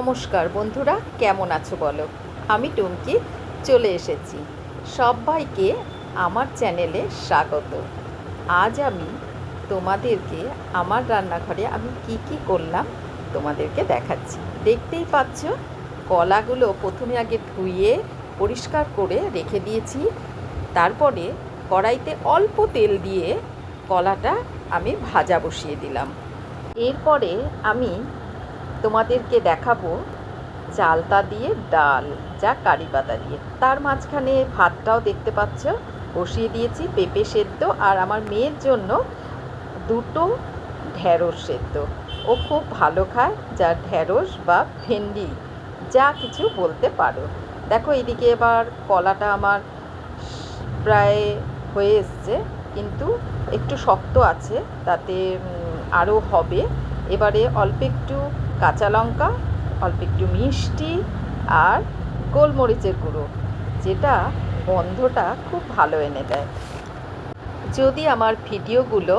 নমস্কার বন্ধুরা, কেমন আছো বলো? আমি টুমকি চলে এসেছি। সবাইকে আমার চ্যানেলে স্বাগত। আজ আমি তোমাদেরকে আমার রান্নাঘরে আমি কি কি করলাম তোমাদেরকে দেখাচ্ছি। দেখতেই পাচ্ছ, কলাগুলো প্রথমে আগে ধুয়ে পরিষ্কার করে রেখে দিয়েছি। তারপরে কড়াইতে অল্প তেল দিয়ে কলাটা আমি ভাজা বসিয়ে দিলাম। এরপরে আমি তোমাদেরকে দেখাবো চালতা দিয়ে ডাল, যা কারি পাতা দিয়ে। তার মাঝখানে ভাতটাও দেখতে পাচ্ছ, বসিয়ে দিয়েছি পেঁপে সেদ্ধ আর আমার মেয়ের জন্য দুটো ঢ্যাঁড়স সেদ্ধ। ও খুব ভালো খায় যা ঢ্যাঁড়স বা ভেন্ডি, যা কিছু বলতে পারো। দেখো এদিকে এবার কলাটা আমার প্রায় হয়ে এসছে, কিন্তু একটু শক্ত আছে, তাতে আরও হবে। এবারে অল্প একটু কাঁচা লঙ্কা, অল্প একটু মিষ্টি আর গোলমরিচের গুঁড়ো, যেটা গন্ধটা খুব ভালো এনে দেয়। যদি আমার ভিডিওগুলো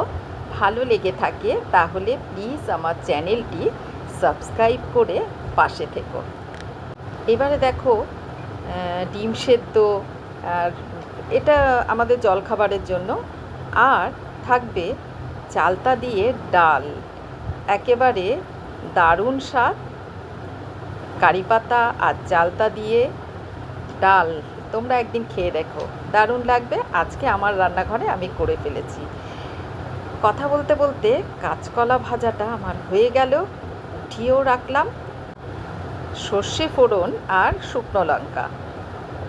ভালো লেগে থাকে, তাহলে প্লিজ আমার চ্যানেলটি সাবস্ক্রাইব করে পাশে থেকো। এবারে দেখো ডিম সেদ্ধ আর এটা আমাদের জলখাবারের জন্য। আর থাকবে চালতা দিয়ে ডাল। একেবারে দারুণ স্বাদ, কারি পাতা আর চালতা দিয়ে ডাল তোমরা একদিন খেয়ে দেখো। দারুণ লাগবে। আজকে আমার রান্নাঘরে আমি করে ফেলেছি। কথা বলতে বলতে কাঁচকলা ভাজাটা আমার হয়ে গেল। উঠিয়েও রাখলাম। সর্ষে ফোড়ন আর শুকনো লঙ্কা।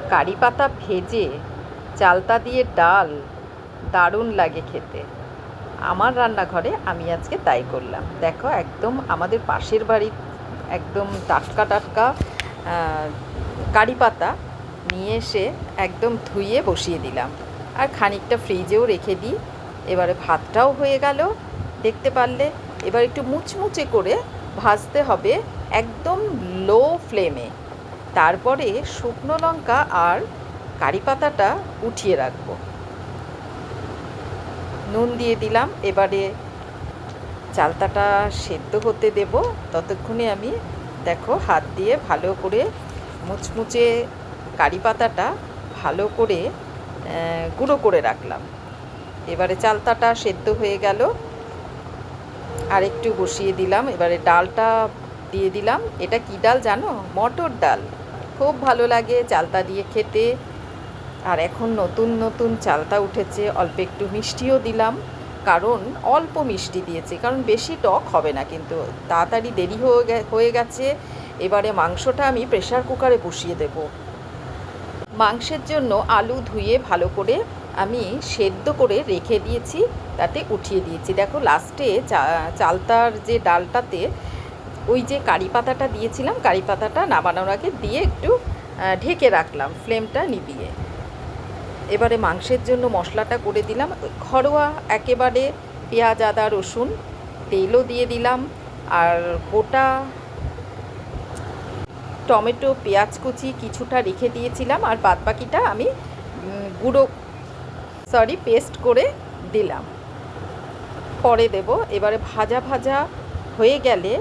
কারি পাতা ভেজে চালতা দিয়ে ডাল দারুণ লাগে খেতে। আমার রান্নাঘরে আমি আজকে তাই করলাম। দেখো একদম আমাদের পাশের বাড়ির একদম টাটকা টাটকা কারি পাতা নিয়ে এসে একদম ধুয়ে বসিয়ে দিলাম। আর খানিকটা ফ্রিজেও রেখে দিই। এবারে ভাতটাও হয়ে গেল। দেখতে পারলে এবার একটু মুচমুচে করে ভাজতে হবে একদম লো ফ্লেমে তারপরে শুকনো লঙ্কা আর কারি পাতাটা উঠিয়ে রাখব। নুন দিয়ে দিলাম। এবারে চালতাটা সেদ্ধ হতে দেব। ততক্ষণে আমি দেখো হাত দিয়ে ভালো করে মুচমুচে কারি পাতাটা ভালো করে গুঁড়ো করে রাখলাম। এবারে চালতাটা সেদ্ধ হয়ে গেল। আর একটু বসিয়ে দিলাম। এবারে ডালটা দিয়ে দিলাম। এটা কি ডাল জানো? মটর ডাল। খুব ভালো লাগে চালতা দিয়ে খেতে। আর এখন নতুন নতুন চালতা উঠেছে, অল্প একটু মিষ্টিও দিলাম, কারণ অল্প মিষ্টি দিয়েছে, কারণ বেশি টক হবে না কিন্তু তাড়াতাড়ি দেরি হয়ে গেছে, এবারে মাংসটা আমি প্রেসার কুকারে বসিয়ে দেব। মাংসের জন্য আলু ধুয়ে ভালো করে আমি সেদ্ধ করে রেখে দিয়েছি, তাতে উঠিয়ে দিয়েছি। দেখো লাস্টে চালতার যে ডালটাতে ওই যে কারি পাতাটা দিয়েছিলাম, কারি পাতাটা নামানোর আগে দিয়ে একটু ঢেকে রাখলাম ফ্লেমটা নিভিয়ে এবারে মাংসের জন্য মশলাটা করে দিলাম। ঘরোয়া একেবারে পেঁয়াজ, আদা, রসুন, তেলও দিয়ে দিলাম। আর গোটা টমেটো, পেঁয়াজ কুচি কিছুটা রেখে দিয়েছিলাম। আর বাদবাকিটা আমি গুঁড়ো সরি পেস্ট করে দিলাম। পরে দেব। এবারে ভাজা ভাজা হয়ে গেলে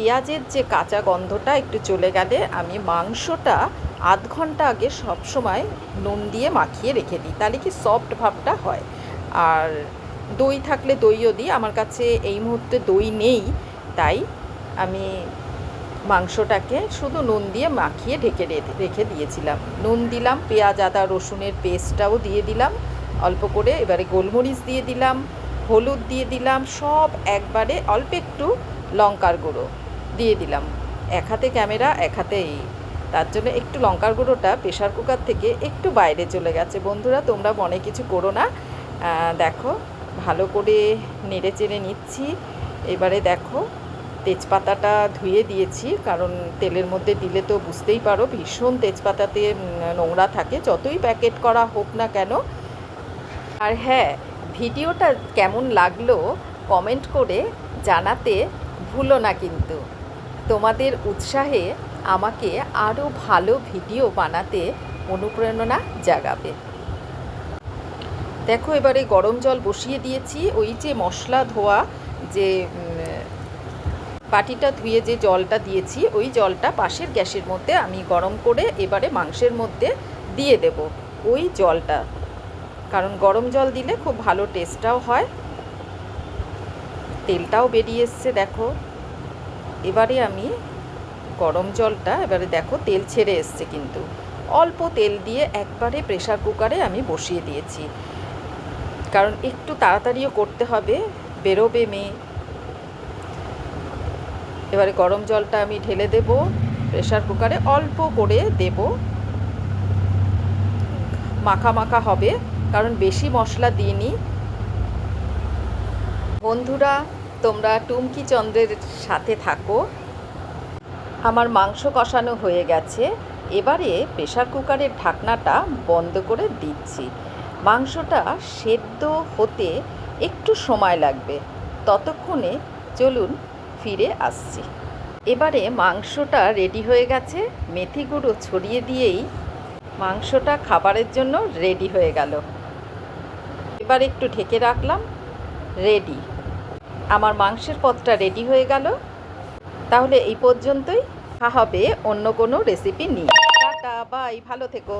পেঁয়াজের যে কাঁচা গন্ধটা একটু চলে গেলে আমি মাংসটা আধ ঘণ্টা আগে সব সময় নুন দিয়ে মাখিয়ে রেখে দিই। তাহলে কি সফট ভাবটা হয়। আর দই থাকলে দইও দিই। আমার কাছে এই মুহূর্তে দই নেই। তাই আমি মাংসটাকে শুধু নুন দিয়ে মাখিয়ে ঢেকে রেখে দিয়েছিলাম। নুন দিলাম, পেঁয়াজ, আদা, রসুনের পেস্টটাও দিয়ে দিলাম। অল্প করে এবারে গোলমরিচ দিয়ে দিলাম, হলুদ দিয়ে দিলাম, সব একবারে অল্প একটু লঙ্কার গুঁড়ো। দিয়ে দিলাম। এক হাতে ক্যামেরা, এক হাতে এই। তার জন্য একটু লঙ্কার গুঁড়োটা প্রেশার কুকার থেকে একটু বাইরে চলে গেছে। বন্ধুরা, তোমরা মনে কিছু করো না। দেখো, ভালো করে নেড়ে চেড়ে নিচ্ছি। এবারে দেখো, তেজপাতাটা ধুয়ে দিয়েছি, কারণ তেলের মধ্যে দিলে তো বুঝতেই পারো ভীষণ তেজপাতাতে নোংরা থাকে। যতই প্যাকেট করা হোক না কেন। আর হ্যাঁ ভিডিওটা কেমন লাগল কমেন্ট করে জানাতে ভুলো না কিন্তু। তোমাদের উৎসাহে আমাকে আরও ভালো ভিডিও বানাতে অনুপ্রেরণা জাগাবে। দেখো, এবারে গরম জল বসিয়ে দিয়েছি। ওই যে মশলা ধোয়া যে বাটিটা ধুয়ে যে জলটা দিয়েছি, ওই জলটা পাশের গ্যাসের মধ্যে আমি গরম করে এবারে মাংসের মধ্যে দিয়ে দেব ওই জলটা। কারণ গরম জল দিলে খুব ভালো টেস্টটাও হয়। তেলটাও বেরিয়ে এসছে, দেখো। এবারে আমি গরম জলটা, এবারে দেখো তেল ছেড়ে এসছে কিন্তু। অল্প তেল দিয়ে একবারে প্রেশার কুকারে আমি বসিয়ে দিয়েছি। কারণ একটু তাড়াতাড়িও করতে হবে, বেরোবে মেয়ে। এবারে গরম জলটা আমি ঢেলে দেব প্রেশার কুকারে অল্প করে দেব। মাখা মাখা হবে, কারণ বেশি মশলা দিইনি। বন্ধুরা তোমরা টুমকি চন্দ্রের সাথে থাকো। আমার মাংস কষানো হয়ে গেছে। এবারে প্রেসার কুকারের ঢাকনাটা বন্ধ করে দিচ্ছি। মাংসটা সেদ্ধ হতে একটু সময় লাগবে। ততক্ষণে চলুন ফিরে আসছি। এবারে মাংসটা রেডি হয়ে গেছে। মেথি গুঁড়ো ছড়িয়ে দিয়েই মাংসটা খাবারের জন্য রেডি হয়ে গেল। এবার একটু ঢেকে রাখলাম। রেডি। আমার মাংসের পদটা রেডি হয়ে গেল। তাহলে এই পর্যন্তই। হবে অন্য কোনো রেসিপি নিয়ে। টাটা বাই ভালো থেকো।